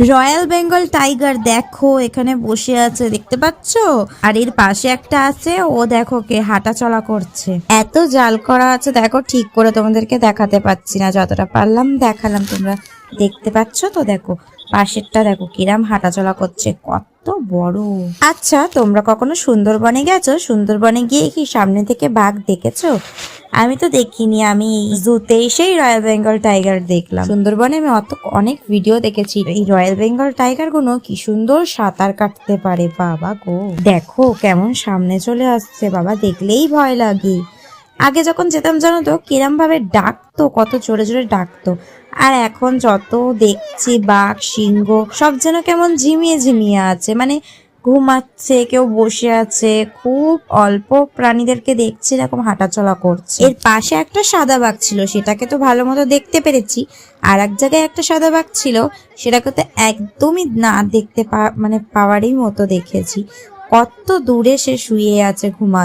Royal Bengal tiger দেখো, এখানে বসে আছে, দেখতে পাচ্ছ? আর এর পাশে একটা আছে, ও দেখো কে হাঁটা চলা করছে। এত জাল করা আছে, দেখো ঠিক করে তোমাদেরকে দেখাতে পাচ্ছি না, যতটা পারলাম দেখালাম তোমরা দেখতে পাচ্ছ তো দেখো। পাশেরটা দেখো, কিরাম হাঁটাচলা করছে, কত বড়। আচ্ছা তোমরা কখনো সুন্দরবনে গেছো? সুন্দরবনে গিয়ে কি সামনে থেকে বাঘ দেখেছ? আমি তো দেখিনি, আমি জুতে এসেই রয়্যাল বেঙ্গল টাইগার দেখলাম। সুন্দরবনে আমি অত অনেক ভিডিও দেখেছি। এই রয়্যাল বেঙ্গল টাইগারগুলো কি সুন্দর সাঁতার কাটতে পারে, বাবা গো। দেখো, কেমন সামনে চলে আসছে, বাবা, দেখলেই ভয় লাগে। আগে যখন যেতাম, জানো তো কিরম ভাবে ডাকতো, কত জোরে জোরে ডাকতো। আর এখন যত দেখছি, বাঘ, সিংহ, সব যেন কেমন ঝিমিয়ে ঝিমিয়ে আছে। মানে ঘুমাচ্ছে, কেউ বসে আছে, খুব অল্প প্রাণীদেরকে দেখছি, এরকম হাঁটাচলা করছে। এর পাশে একটা সাদা বাঘ ছিল, সেটাকে তো ভালো মতো দেখতে পেরেছি। আর এক জায়গায় একটা সাদা বাঘ ছিল, সেটাকে তো একদমই না দেখতে পা মানে পাওয়ারই মতো দেখেছি। কত দূরে সে শুয়ে আছে ঘুমা